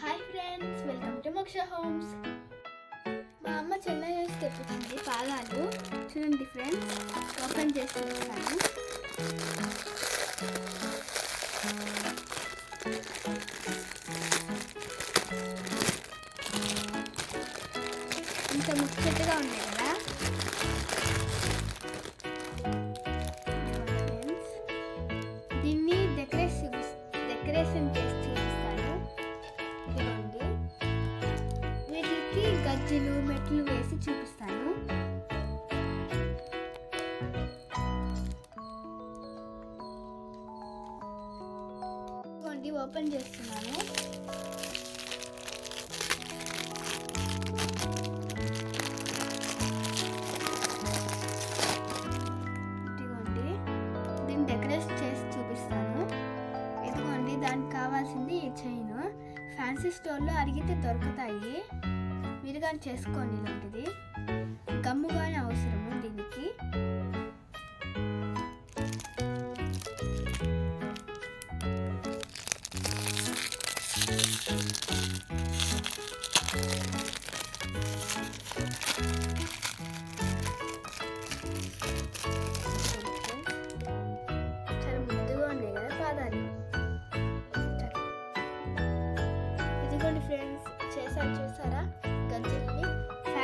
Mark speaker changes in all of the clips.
Speaker 1: Hi friends welcome to Moksha homes మా అమ్మ చెన్నై నుంచి తెప్పించింది పాదాలు చూడండి ఫ్రెండ్స్ ఓపెన్ చేసి చూపిస్తాను ఇంత ముచ్చటగా ఉన్నాయి కదా? వీటికి మెట్లు వేసి చూపిస్తాను. ఇదిగోండి ఓపెన్ చేస్తున్నాను. ఇదిగోండి దీన్ని డెకరేట్ చేసి చూపిస్తాను. ఇదిగోండి దానికి కావాల్సింది ఈ చైన్. ఫ్యాన్సీ స్టోర్లో అడిగితే దొరుకుతాయి. విరిగాని చేసుకోండి ఇలాంటిది. గమ్ముగానే అవసరము దీనికి. ఫ్రెండ్స్ చేశారు చూసారా?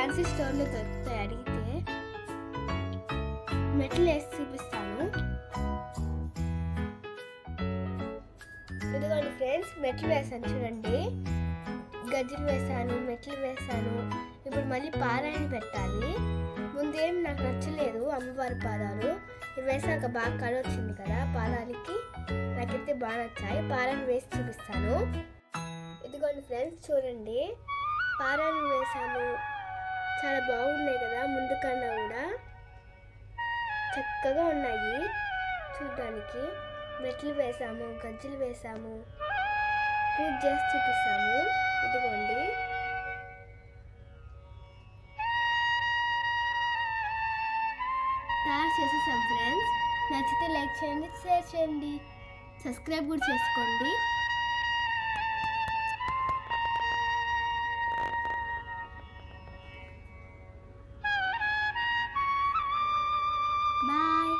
Speaker 1: ఫ్యాన్సీ స్టోర్లో దొరుకుతాయి అడిగితే మెట్లు వేసి చూపిస్తాను. ఇదిగోండి ఫ్రెండ్స్ మెట్లు వేసాను చూడండి. గజ్జలు వేసాను మెట్లు వేసాను ఇప్పుడు మళ్ళీ పారాయణ పెట్టాలి. ముందేం నాకు నచ్చలేదు అమ్మవారి పాదాలు. ఇవి వేసాక బాగా కళ వచ్చింది కదా పాదాలకి నాకైతే బాగా నచ్చాయి. పారాయణ వేసి చూపిస్తాను. ఇదిగోండి ఫ్రెండ్స్ చూడండి. పారాయణ వేసాను బాగున్నాయి కదా ముందు కన్నా కూడా చక్కగా ఉన్నాయి. చూడడానికి మెట్లు వేసాము గజ్జలు వేసాము పూజ చేసి చూపిస్తాము. ఇదిగోండి. తయారు చేసేసాం ఫ్రెండ్స్. నచ్చితే లైక్ చేయండి షేర్ చేయండి. సబ్స్క్రైబ్ కూడా చేసుకోండి.